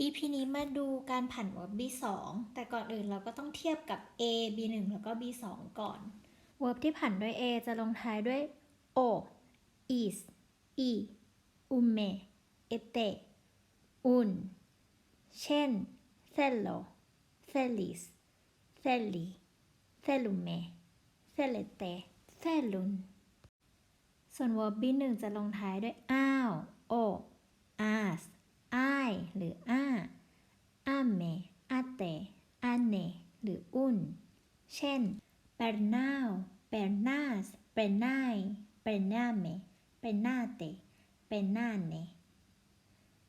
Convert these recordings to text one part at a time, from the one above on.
EP นี้มาดูการผัน verb B2 แต่ก่อนอื่นเราก็ต้องเทียบกับ A B1 แล้วก็ B2 ก่อน verb ที่ผันด้วย A จะลงท้ายด้วย o is e ume ete un เช่น cello celis celi celume celete celun ส่วน verb B1 จะลงท้ายด้วย อ้าว o as อ้าย หรืออ้าอาเมอาเตอาเน หรืออุ่น เช่น pernau pernas pernai pername pernate pernane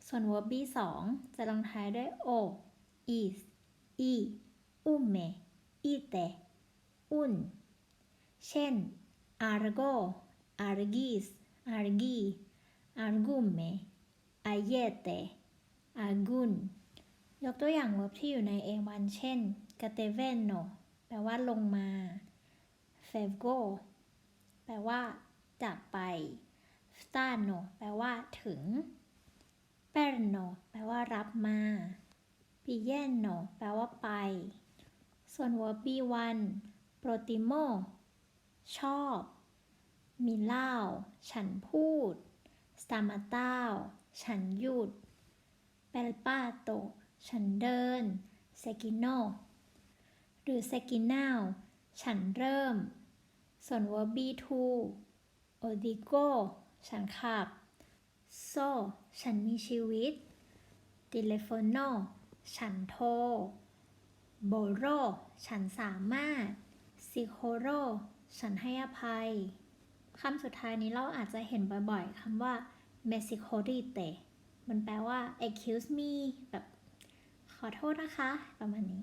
ส่วน verb B2 จะลงท้ายด้วย o is e ume ite un เช่น argo argis argi argume ayete agun ยกตัวอย่าง verb ที่อยู่ใน A1 เช่น cateveno แปลว่าลงมา fevgo แปลว่า จากไป stano แปลว่าถึง perno แปลว่ารับมา pieno แปลว่าไป ส่วน verb B1 protimo ชอบมิเล่า ฉันพูดสตามาเต้าฉันหยุดเปลปาโตฉันเดินเซกิโน หรือเซกินาวฉันเริ่ม ส่วน verb B2 โอดิโกฉันขับโซฉันมีชีวิตติเลโฟโนฉันโทรโบโรฉันสามารถซิโคโรฉันให้อภัย คำสุดท้ายนี้เราอาจจะเห็นบ่อยๆคำว่า Mexicorite มันแปลว่า excuse me แบบขอโทษนะคะ ประมาณนี้